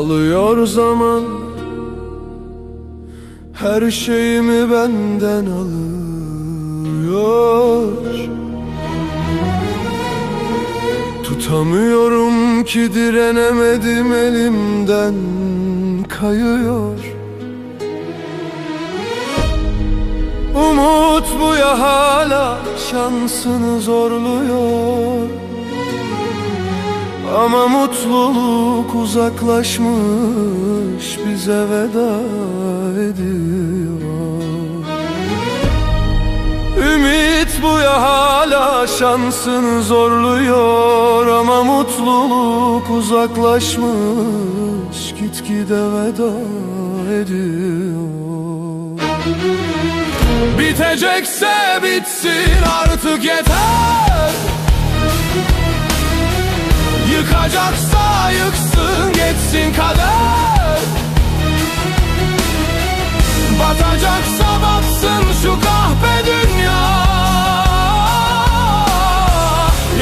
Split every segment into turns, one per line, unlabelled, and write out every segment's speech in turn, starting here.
Geliyor zaman. Her şeyimi benden alıyor. Tutamıyorum ki direnemedim elimden kayıyor. Umut bu ya hala şansını zorluyor Ama mutluluk uzaklaşmış bize veda ediyor. Ümit bu ya hala şansını zorluyor. Ama mutluluk uzaklaşmış gitgide veda ediyor. Bitecekse bitsin artık yeter Yıkacaksa yıksın geçsin kader. Batacaksa batsın şu kahpe dünya.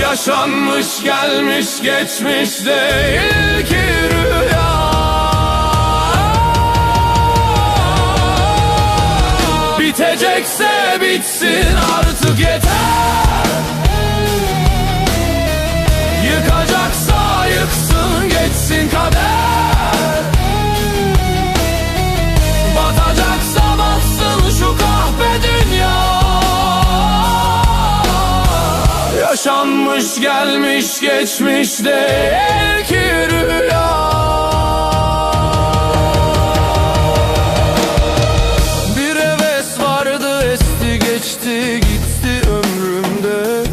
Yaşanmış gelmiş geçmiş değil ki rüya. Bitecekse bitsin artık yeter Yaşanmış gelmiş geçmiş değil ki rüya. Bir heves vardı esti geçti gitti ömrümde.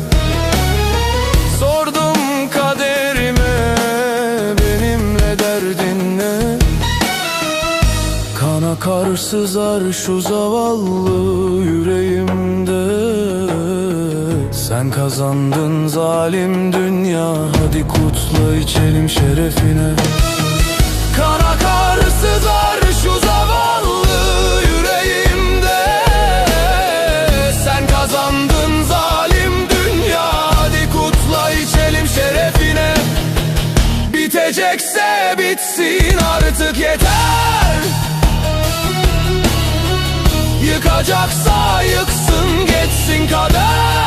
Sordum kaderime benimle derdin ne? Kan akar sızar şu zavallı yüreğimde Sen kazandın zalim dünya Hadi kutla içelim şerefine. Kan akar sızar şu zavallı yüreğimde. Sen kazandın zalim dünya Hadi kutla içelim şerefine. Bitecekse bitsin artık yeter. Yıkacaksa yıksın geçsin kader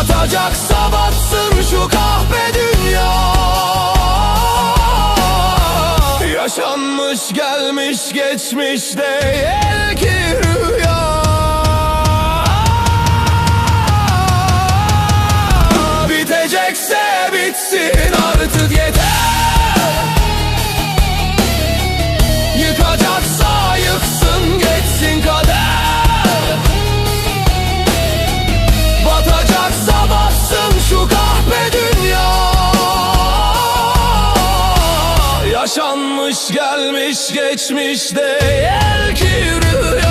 Batacaksa batsın şu kahpe dünya. Yaşanmış gelmiş geçmiş değil ki rüya. Bitecekse bitsin Yaşanmış gelmiş geçmiş değil ki rüya